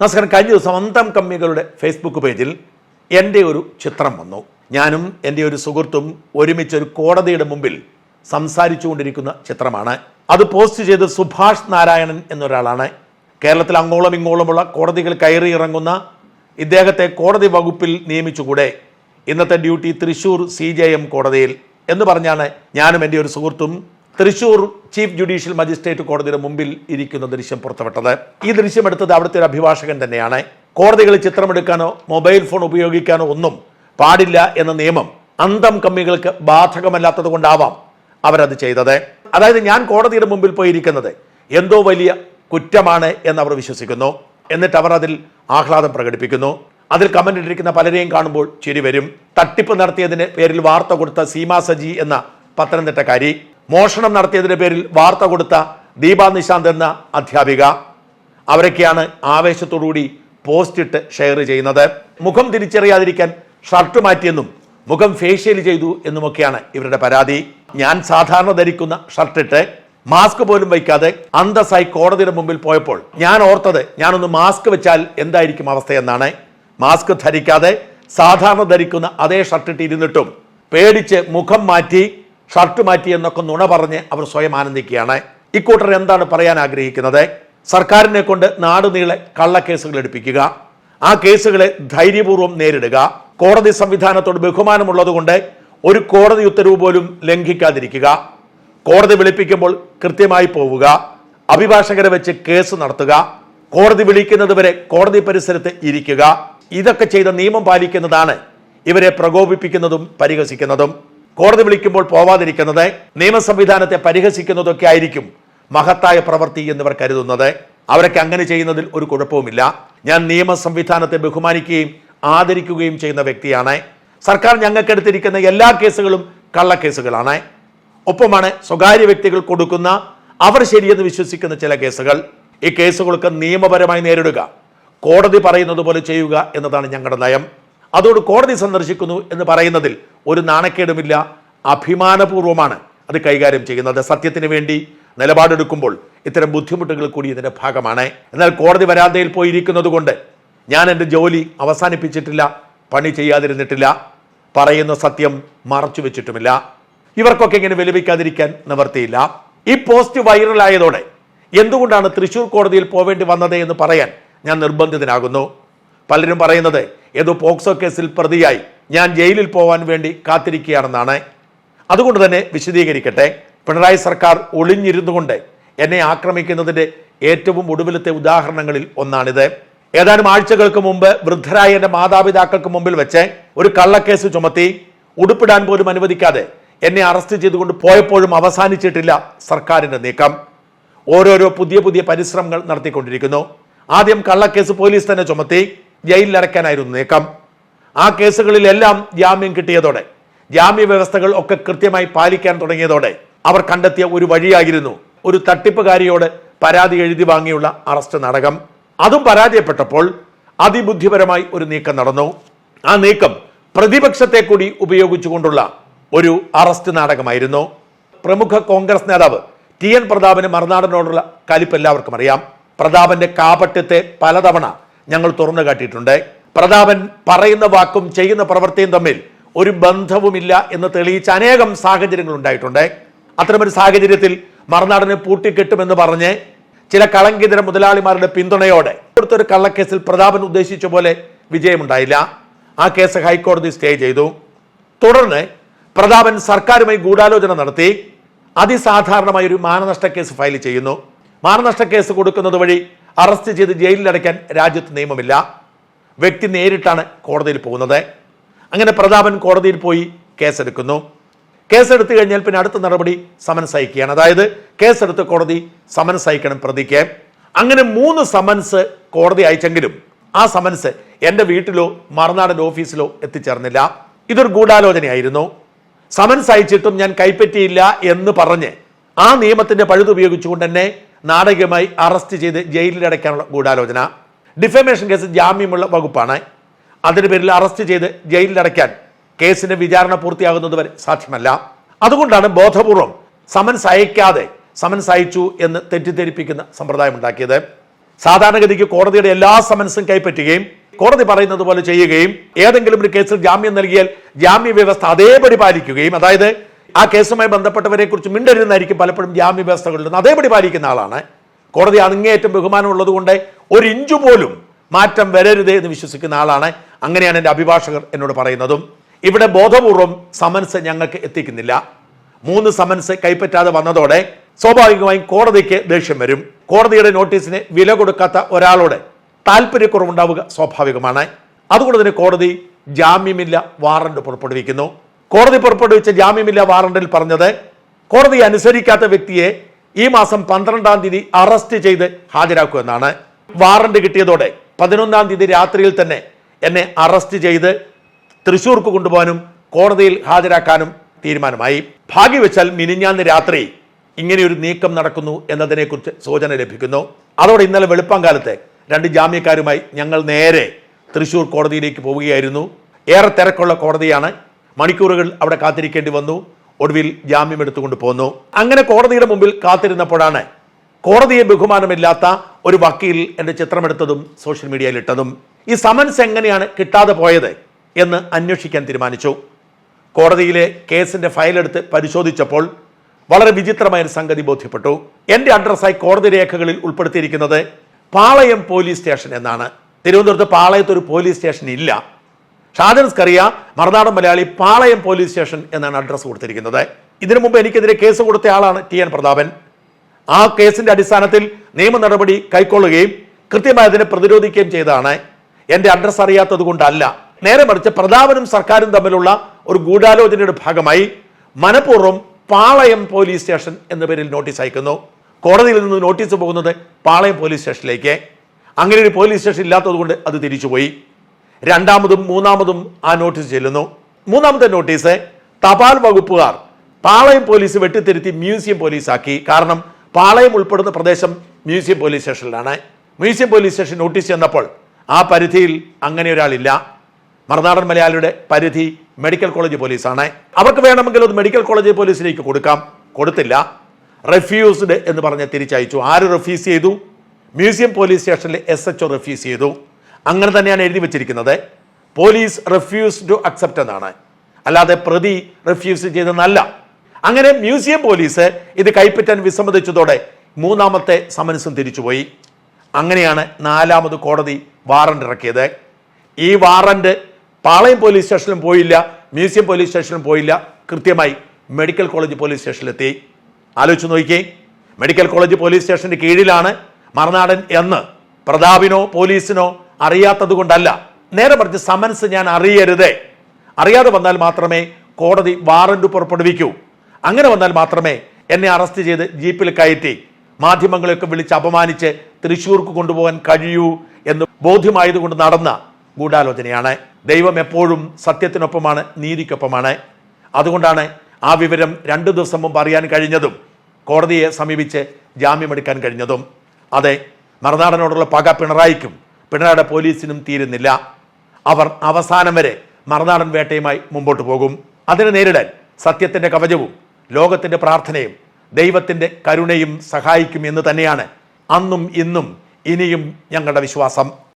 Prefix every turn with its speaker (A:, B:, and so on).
A: നമസ്കാരം. കഴിഞ്ഞ ദിവസം അന്തം കമ്മികളുടെ ഫേസ്ബുക്ക് പേജിൽ എന്റെ ഒരു ചിത്രം വന്നു. ഞാനും എന്റെ ഒരു സുഹൃത്തും ഒരുമിച്ച് ഒരു കോടതിയുടെ മുമ്പിൽ സംസാരിച്ചുകൊണ്ടിരിക്കുന്ന ചിത്രമാണ്. അത് പോസ്റ്റ് ചെയ്ത് സുഭാഷ് നാരായണൻ എന്നൊരാളാണ്. കേരളത്തിൽ അങ്ങോളം ഇങ്ങോളമുള്ള കോടതികൾ കയറി ഇറങ്ങുന്ന ഇദ്ദേഹത്തെ കോടതി വകുപ്പിൽ നിയമിച്ചുകൂടെ ഇന്നത്തെ ഡ്യൂട്ടി തൃശൂർ സി കോടതിയിൽ എന്ന് പറഞ്ഞാണ് ഞാനും എന്റെ ഒരു സുഹൃത്തും തൃശൂർ ചീഫ് ജുഡീഷ്യൽ മജിസ്ട്രേറ്റ് കോടതിയുടെ മുമ്പിൽ ഇരിക്കുന്ന ദൃശ്യം പുറത്തുവിട്ടത്. ഈ ദൃശ്യം എടുത്തത് അവിടുത്തെ ഒരു അഭിഭാഷകൻ തന്നെയാണ്. കോടതികളിൽ ചിത്രമെടുക്കാനോ മൊബൈൽ ഫോൺ ഉപയോഗിക്കാനോ ഒന്നും പാടില്ല എന്ന നിയമം അന്തം കമ്മികൾക്ക് ബാധകമല്ലാത്തത് കൊണ്ടാവാം അവരത് ചെയ്തത്. അതായത് ഞാൻ കോടതിയുടെ മുമ്പിൽ പോയിരിക്കുന്നത് എന്തോ വലിയ കുറ്റമാണ് എന്ന് അവർ വിശ്വസിക്കുന്നു. എന്നിട്ട് അവർ അതിൽ ആഹ്ലാദം പ്രകടിപ്പിക്കുന്നു. അതിൽ കമന്റ് ഇട്ടിരിക്കുന്ന പലരെയും കാണുമ്പോൾ ചിരി വരും. തട്ടിപ്പ് നടത്തിയതിന് പേരിൽ വാർത്ത കൊടുത്ത സീമാ സജി എന്ന പത്തനംതിട്ടക്കാരി മോഷണം നടത്തിയതിന്റെ പേരിൽ വാർത്ത കൊടുത്ത ദീപാ നിശാന്ത് എന്ന അധ്യാപിക. അവരൊക്കെയാണ് ആവേശത്തോടുകൂടി പോസ്റ്റ് ഇട്ട് ഷെയർ ചെയ്യുന്നത്. മുഖം തിരിച്ചറിയാതിരിക്കാൻ ഷർട്ട് മാറ്റിയെന്നും മുഖം ഫേഷ്യൽ ചെയ്തു എന്നുമൊക്കെയാണ് ഇവരുടെ പരാതി. ഞാൻ സാധാരണ ധരിക്കുന്ന ഷർട്ട് ഇട്ട് മാസ്ക് പോലും വയ്ക്കാതെ അന്തസ്സായി കോടതിയുടെ മുമ്പിൽ പോയപ്പോൾ ഞാൻ ഓർത്തത് ഞാനൊന്ന് മാസ്ക് വെച്ചാൽ എന്തായിരിക്കും അവസ്ഥയെന്നാണ് മാസ്ക് ധരിക്കാതെ സാധാരണ ധരിക്കുന്ന അതേ ഷർട്ടിട്ട് ഇരുന്നിട്ടും പേടിച്ച് മുഖം മാറ്റി ഷർട്ട് മാറ്റി എന്നൊക്കെ നുണ പറഞ്ഞ് അവർ സ്വയം ആനന്ദിക്കുകയാണ്. ഇക്കൂട്ടർ എന്താണ് പറയാൻ ആഗ്രഹിക്കുന്നത്? സർക്കാരിനെ കൊണ്ട് നാടുനീളെ കള്ളക്കേസുകൾ എടുപ്പിക്കുക. ആ കേസുകളെ ധൈര്യപൂർവം നേരിടുക. കോടതി സംവിധാനത്തോട് ബഹുമാനമുള്ളതുകൊണ്ട് ഒരു കോടതി ഉത്തരവ് പോലും ലംഘിക്കാതിരിക്കുക. കോടതി വിളിപ്പിക്കുമ്പോൾ കൃത്യമായി പോവുക. അഭിഭാഷകരെ വെച്ച് കേസ് നടത്തുക. കോടതി വിളിക്കുന്നത് വരെ കോടതി പരിസരത്ത് ഇരിക്കുക. ഇതൊക്കെ ചെയ്ത നിയമം പാലിക്കുന്നതാണ് ഇവരെ പ്രകോപിപ്പിക്കുന്നതും പരിഹസിക്കുന്നതും. കോടതി വിളിക്കുമ്പോൾ പോവാതിരിക്കുന്നത് നിയമസംവിധാനത്തെ പരിഹസിക്കുന്നതൊക്കെ ആയിരിക്കും മഹത്തായ പ്രവൃത്തി എന്നിവർ കരുതുന്നത്. അവരൊക്കെ അങ്ങനെ ചെയ്യുന്നതിൽ ഒരു കുഴപ്പവുമില്ല. ഞാൻ നിയമ സംവിധാനത്തെ ബഹുമാനിക്കുകയും ആദരിക്കുകയും ചെയ്യുന്ന വ്യക്തിയാണ്. സർക്കാർ ഞങ്ങൾക്കെടുത്തിരിക്കുന്ന എല്ലാ കേസുകളും കള്ളക്കേസുകളാണ്. ഒപ്പമാണ് സ്വകാര്യ വ്യക്തികൾ കൊടുക്കുന്ന അവർ ശരിയെന്ന് വിശ്വസിക്കുന്ന ചില കേസുകൾ. ഈ കേസുകളൊക്കെ നിയമപരമായി നേരിടുക കോടതി പറയുന്നത് പോലെ ചെയ്യുക എന്നതാണ് ഞങ്ങളുടെ നയം. അതോട് കോടതി സന്ദർശിക്കുന്നു എന്ന് പറയുന്നതിൽ ഒരു നാണക്കേടുമില്ല അഭിമാനപൂർവമാണ് അത് കൈകാര്യം ചെയ്യുന്നത്. സത്യത്തിന് വേണ്ടി നിലപാടെടുക്കുമ്പോൾ ഇത്തരം ബുദ്ധിമുട്ടുകൾ കൂടി ഇതിന്റെ ഭാഗമാണ്. എന്നാൽ കോടതി വരാന്തയിൽ പോയിരിക്കുന്നത് കൊണ്ട് ഞാൻ എന്റെ ജോലി അവസാനിപ്പിച്ചിട്ടില്ല പണി ചെയ്യാതിരുന്നിട്ടില്ല പറയുന്ന സത്യം മറച്ചു വെച്ചിട്ടുമില്ല. ഇവർക്കൊക്കെ ഇങ്ങനെ വിലപിക്കാതിരിക്കാൻ നിവർത്തിയില്ല. ഈ പോസ്റ്റ് വൈറലായതോടെ എന്തുകൊണ്ടാണ് തൃശൂർ കോടതിയിൽ പോവേണ്ടി വന്നത് എന്ന് പറയാൻ ഞാൻ നിർബന്ധിതനാകുന്നു. പലരും പറയുന്നത് ഏതോ പോക്സോ കേസിൽ പ്രതിയായി. ഞാൻ ജയിലിൽ പോവാൻ വേണ്ടി കാത്തിരിക്കുകയാണെന്നാണ്. അതുകൊണ്ട് തന്നെ വിശദീകരിക്കട്ടെ പിണറായി സർക്കാർ ഒളിഞ്ഞിരുന്നു കൊണ്ട് എന്നെ ആക്രമിക്കുന്നതിന്റെ ഏറ്റവും ഒടുവിലത്തെ ഉദാഹരണങ്ങളിൽ ഒന്നാണിത്. ഏതാനും ആഴ്ചകൾക്ക് മുമ്പ് വൃദ്ധരായ എന്റെ മാതാപിതാക്കൾക്ക് മുമ്പിൽ വെച്ച് ഒരു കള്ളക്കേസ് ചുമത്തി ഉടുപ്പിടാൻ പോലും അനുവദിക്കാതെ എന്നെ അറസ്റ്റ് ചെയ്തുകൊണ്ട് പോയപ്പോഴും അവസാനിച്ചിട്ടില്ല സർക്കാരിന്റെ നീക്കം. ഓരോരോ പുതിയ പുതിയ പരിശ്രമങ്ങൾ നടത്തിക്കൊണ്ടിരിക്കുന്നു. ആദ്യം കള്ളക്കേസ് പോലീസ് തന്നെ ചുമത്തി ജയിലിൽ അടയ്ക്കാനായിരുന്നു നീക്കം. ആ കേസുകളിലെല്ലാം ജാമ്യം കിട്ടിയതോടെ ജാമ്യ വ്യവസ്ഥകൾ ഒക്കെ കൃത്യമായി പാലിക്കാൻ തുടങ്ങിയതോടെ അവർ കണ്ടെത്തിയ ഒരു വഴിയായിരുന്നു ഒരു തട്ടിപ്പുകാരിയോട് പരാതി എഴുതി വാങ്ങിയുള്ള അറസ്റ്റ് നാടകം. അതും പരാജയപ്പെട്ടപ്പോൾ അതിബുദ്ധിപരമായി ഒരു നീക്കം നടന്നു. ആ നീക്കം പ്രതിപക്ഷത്തെ കൂടി ഉപയോഗിച്ചുകൊണ്ടുള്ള ഒരു അറസ്റ്റ് നാടകമായിരുന്നു. പ്രമുഖ കോൺഗ്രസ് നേതാവ് ടി എൻ പ്രതാപന് മറുനാടനോടുള്ള കലിപ്പ് എല്ലാവർക്കും അറിയാം. പ്രതാപന്റെ കാപട്യത്തെ പലതവണ ഞങ്ങൾ തുറന്നു കാട്ടിയിട്ടുണ്ട്. പ്രതാപൻ പറയുന്ന വാക്കും ചെയ്യുന്ന പ്രവൃത്തിയും തമ്മിൽ ഒരു ബന്ധവുമില്ല എന്ന് തെളിയിച്ച അനേകം സാഹചര്യങ്ങൾ ഉണ്ടായിട്ടുണ്ട്. അത്തരമൊരു സാഹചര്യത്തിൽ മറുനാടനെ പൂട്ടിക്കെട്ടുമെന്ന് പറഞ്ഞ് ചില കളങ്കിതര മുതലാളിമാരുടെ പിന്തുണയോടെ അടുത്തൊരു കള്ളക്കേസിൽ പ്രതാപൻ ഉദ്ദേശിച്ച പോലെ വിജയമുണ്ടായില്ല. ആ കേസ് ഹൈക്കോടതി സ്റ്റേ ചെയ്തു. തുടർന്ന് പ്രതാപൻ സർക്കാരുമായി ഗൂഢാലോചന നടത്തി. അതിസാധാരണമായ ഒരു മാനനഷ്ട കേസ് ഫയൽ ചെയ്യുന്നു. മാനനഷ്ട കേസ് കൊടുക്കുന്നത് വഴി അറസ്റ്റ് ചെയ്ത് ജയിലിലടയ്ക്കാൻ രാജ്യത്ത് നിയമമില്ല. വ്യക്തി നേരിട്ടാണ് കോടതിയിൽ പോകുന്നത്. അങ്ങനെ പ്രതാപൻ കോടതിയിൽ പോയി കേസെടുക്കുന്നു. കേസെടുത്തു കഴിഞ്ഞാൽ പിന്നെ അടുത്ത നടപടി സമൻസ് അയക്കുകയാണ്. അതായത് കേസെടുത്ത് കോടതി സമൻസ് അയക്കണം പ്രതിക്ക്. അങ്ങനെ മൂന്ന് സമൻസ് കോടതി അയച്ചെങ്കിലും ആ സമൻസ് എന്റെ വീട്ടിലോ മറുനാടൻ ഓഫീസിലോ എത്തിച്ചേർന്നില്ല. ഇതൊരു ഗൂഢാലോചനയായിരുന്നു. സമൻസ് അയച്ചിട്ടും ഞാൻ കൈപ്പറ്റിയില്ല എന്ന് പറഞ്ഞ് ആ നിയമത്തിന്റെ പഴുതുപയോഗിച്ചുകൊണ്ട് തന്നെ നാടകീയമായി അറസ്റ്റ് ചെയ്ത് ജയിലിലടയ്ക്കാനുള്ള ഗൂഢാലോചന. ഡിഫമേഷൻ കേസ് ജാമ്യമുള്ള വകുപ്പാണ്. അതിന്റെ പേരിൽ അറസ്റ്റ് ചെയ്ത് ജയിലിലടയ്ക്കാൻ കേസിന്റെ വിചാരണ പൂർത്തിയാകുന്നതുവരെ സാധ്യമല്ല. അതുകൊണ്ടാണ് ബോധപൂർവം സമൻസ് അയക്കാതെ സമൻസ് അയച്ചു എന്ന് തെറ്റിദ്ധരിപ്പിക്കുന്ന സമ്പ്രദായം ഉണ്ടാക്കിയത്. സാധാരണഗതിക്ക് കോടതിയുടെ എല്ലാ സമൻസും കൈപ്പറ്റുകയും കോടതി പറയുന്നത് പോലെ ചെയ്യുകയും ഏതെങ്കിലും ഒരു കേസിൽ ജാമ്യം നൽകിയാൽ ജാമ്യ വ്യവസ്ഥ അതേപടി പാലിക്കുകയും അതായത് ആ കേസുമായി ബന്ധപ്പെട്ടവരെ കുറിച്ച് മിണ്ടരുതെന്നായിരിക്കും പലപ്പോഴും ജാമ്യ വ്യവസ്ഥകളിൽ നിന്ന് അതേപടി പാലിക്കുന്ന ആളാണ്. കോടതി അങ്ങേയറ്റം ബഹുമാനമുള്ളത് കൊണ്ട് ഒരു പോലും മാറ്റം വരരുത് എന്ന് വിശ്വസിക്കുന്ന ആളാണ്. അങ്ങനെയാണ് എന്റെ അഭിഭാഷകർ എന്നോട് പറയുന്നതും. ഇവിടെ ബോധപൂർവം സമൻസ് ഞങ്ങൾക്ക് എത്തിക്കുന്നില്ല. മൂന്ന് സമൻസ് കൈപ്പറ്റാതെ വന്നതോടെ സ്വാഭാവികമായും കോടതിക്ക് ദേഷ്യം വരും. കോടതിയുടെ നോട്ടീസിന് വില കൊടുക്കാത്ത ഒരാളോട് താല്പര്യക്കുറവുണ്ടാവുക സ്വാഭാവികമാണ്. അതുകൊണ്ട് തന്നെ കോടതി ജാമ്യമില്ല വാറണ്ട് പുറപ്പെടുവിക്കുന്നു. കോടതി പുറപ്പെടുവിച്ച ജാമ്യമില്ല വാറണ്ടിൽ പറഞ്ഞത് കോടതി അനുസരിക്കാത്ത വ്യക്തിയെ ഈ മാസം പന്ത്രണ്ടാം തീയതി അറസ്റ്റ് ചെയ്ത് ഹാജരാക്കുമെന്നാണ് വാറണ്ട് കിട്ടിയതോടെ പതിനൊന്നാം തീയതി രാത്രിയിൽ തന്നെ എന്നെ അറസ്റ്റ് ചെയ്ത് തൃശൂർക്ക് കൊണ്ടുപോകാനും കോടതിയിൽ ഹാജരാക്കാനും തീരുമാനമായി. ഭാഗ്യവെച്ചാൽ മിനിഞ്ഞാന്ന് രാത്രി ഇങ്ങനെയൊരു നീക്കം നടക്കുന്നു എന്നതിനെക്കുറിച്ച് സൂചന ലഭിക്കുന്നു. അതോടെ ഇന്നലെ വെളുപ്പാങ്കാലത്തെ രണ്ട് ജാമ്യക്കാരുമായി ഞങ്ങൾ നേരെ തൃശ്ശൂർ കോടതിയിലേക്ക് പോവുകയായിരുന്നു. ഏറെ തിരക്കുള്ള കോടതിയാണ്. മണിക്കൂറുകൾ അവിടെ കാത്തിരിക്കേണ്ടി വന്നു. ഒടുവിൽ ജാമ്യം എടുത്തുകൊണ്ട് പോന്നു. അങ്ങനെ കോടതിയുടെ മുമ്പിൽ കാത്തിരുന്നപ്പോഴാണ് കോടതിയെ ബഹുമാനമില്ലാത്ത ഒരു വക്കീൽ എന്റെ ചിത്രമെടുത്തതും സോഷ്യൽ മീഡിയയിൽ ഇട്ടതും ഈ സമൻസ് എങ്ങനെയാണ് കിട്ടാതെ പോയത് എന്ന് അന്വേഷിക്കാൻ തീരുമാനിച്ചു. കോടതിയിലെ കേസിന്റെ ഫയലെടുത്ത് പരിശോധിച്ചപ്പോൾ വളരെ വിചിത്രമായ ഒരു സംഗതി ബോധ്യപ്പെട്ടു. എന്റെ അഡ്രസ്സായി കോടതി രേഖകളിൽ ഉൾപ്പെടുത്തിയിരിക്കുന്നത് പാളയം പോലീസ് സ്റ്റേഷൻ എന്നാണ്. തിരുവനന്തപുരത്ത് പാളയത്ത് ഒരു പോലീസ് സ്റ്റേഷൻ ഇല്ല. ഷാജൻസ്കറിയ മറുനാടൻ മലയാളി പാളയം പോലീസ് സ്റ്റേഷൻ എന്നാണ് അഡ്രസ്സ് കൊടുത്തിരിക്കുന്നത്. ഇതിനു മുമ്പ് എനിക്കെതിരെ കേസ് കൊടുത്ത ആളാണ് ടി എൻ പ്രതാപൻ. ആ കേസിന്റെ അടിസ്ഥാനത്തിൽ നിയമ നടപടി കൈക്കൊള്ളുകയും കൃത്യമായി അതിനെ പ്രതിരോധിക്കുകയും ചെയ്തതാണ്. എന്റെ അഡ്രസ് അറിയാത്തത് കൊണ്ടല്ല. നേരെ മറിച്ച് പ്രതാപനും സർക്കാരും തമ്മിലുള്ള ഒരു ഗൂഢാലോചനയുടെ ഭാഗമായി മനഃപൂർവം പാളയം പോലീസ് സ്റ്റേഷൻ എന്ന പേരിൽ നോട്ടീസ് അയക്കുന്നു. കോടതിയിൽ നിന്ന് നോട്ടീസ് പോകുന്നത് പാളയം പോലീസ് സ്റ്റേഷനിലേക്ക്. അങ്ങനെ ഒരു പോലീസ് സ്റ്റേഷൻ ഇല്ലാത്തതുകൊണ്ട് അത് തിരിച്ചുപോയി. രണ്ടാമതും മൂന്നാമതും ആ നോട്ടീസ് ചെല്ലുന്നു. മൂന്നാമത്തെ നോട്ടീസ് തപാൽ വകുപ്പുകാർ പാളയം പോലീസ് വെട്ടിത്തിരുത്തി മ്യൂസിയം പോലീസാക്കി. കാരണം പാളയം ഉൾപ്പെടുന്ന പ്രദേശം മ്യൂസിയം പോലീസ് സ്റ്റേഷനിലാണ്. മ്യൂസിയം പോലീസ് സ്റ്റേഷൻ നോട്ടീസ് ചെന്നപ്പോൾ ആ പരിധിയിൽ അങ്ങനെ ഒരാളില്ല. മറുനാടൻ മലയാളിയുടെ പരിധി മെഡിക്കൽ കോളേജ് പോലീസാണ്. അവർക്ക് വേണമെങ്കിൽ അത് മെഡിക്കൽ കോളേജ് പോലീസിലേക്ക് കൊടുക്കാം. കൊടുത്തില്ല. റെഫ്യൂസ്ഡ് എന്ന് പറഞ്ഞ് തിരിച്ചയച്ചു. ആര് റെഫ്യൂസ് ചെയ്തു? മ്യൂസിയം പോലീസ് സ്റ്റേഷനിലെ എസ് എച്ച് റെഫ്യൂസ് ചെയ്തു. അങ്ങനെ തന്നെയാണ് എഴുതി വെച്ചിരിക്കുന്നത്. പോലീസ് റെഫ്യൂസ് ടു അക്സെപ്റ്റ് എന്നാണ്. അല്ലാതെ പ്രതി റെഫ്യൂസ് ചെയ്തെന്നല്ല അങ്ങനെ മ്യൂസിയം പോലീസ് ഇത് കൈപ്പറ്റാൻ വിസമ്മതിച്ചതോടെ മൂന്നാമത്തെ സമൻസും തിരിച്ചുപോയി. അങ്ങനെയാണ് നാലാമത് കോടതി വാറണ്ട് ഇറക്കിയത്. ഈ വാറണ്ട് പാളയം പോലീസ് സ്റ്റേഷനിലും പോയില്ല മ്യൂസിയം പോലീസ് സ്റ്റേഷനിലും പോയില്ല കൃത്യമായി മെഡിക്കൽ കോളേജ് പോലീസ് സ്റ്റേഷനിലെത്തി. ആലോചിച്ച് നോക്കിയേ മെഡിക്കൽ കോളേജ് പോലീസ് സ്റ്റേഷന്റെ കീഴിലാണ് മറുനാടൻ എന്ന് പ്രതാപിനോ പോലീസിനോ അറിയാത്തത് കൊണ്ടല്ല. നേരെ മറിച്ച് സമൻസ് ഞാൻ അറിയരുതേ. അറിയാതെ വന്നാൽ മാത്രമേ കോടതി വാറന്റ് പുറപ്പെടുവിക്കൂ. അങ്ങനെ വന്നാൽ മാത്രമേ എന്നെ അറസ്റ്റ് ചെയ്ത് ജീപ്പിൽ കയറ്റി മാധ്യമങ്ങളെയൊക്കെ വിളിച്ച് അപമാനിച്ച് തൃശ്ശൂർക്ക് കൊണ്ടുപോകാൻ കഴിയൂ എന്ന് ബോധ്യമായതുകൊണ്ട് നടന്ന ഗൂഢാലോചനയാണ്. ദൈവം എപ്പോഴും സത്യത്തിനൊപ്പമാണ് നീതിക്കൊപ്പമാണ്. അതുകൊണ്ടാണ് ആ വിവരം രണ്ടു ദിവസം മുമ്പ് അറിയാൻ കഴിഞ്ഞതും കോടതിയെ സമീപിച്ച് ജാമ്യമെടുക്കാൻ കഴിഞ്ഞതും. അതെ മറുനാടനോടുള്ള പക പിണറായിക്കും പിണറായിയുടെ പോലീസിനും തീരുന്നില്ല. അവർ അവസാനം വരെ മറുനാടൻ വേട്ടയുമായി മുമ്പോട്ട് പോകും. അതിനെ നേരിടാൻ സത്യത്തിന്റെ കവചവും ലോകത്തിന്റെ പ്രാർത്ഥനയും ദൈവത്തിന്റെ കരുണയും സഹായിക്കും എന്ന് തന്നെയാണ് അന്നും ഇന്നും ഇനിയും ഞങ്ങളുടെ വിശ്വാസം.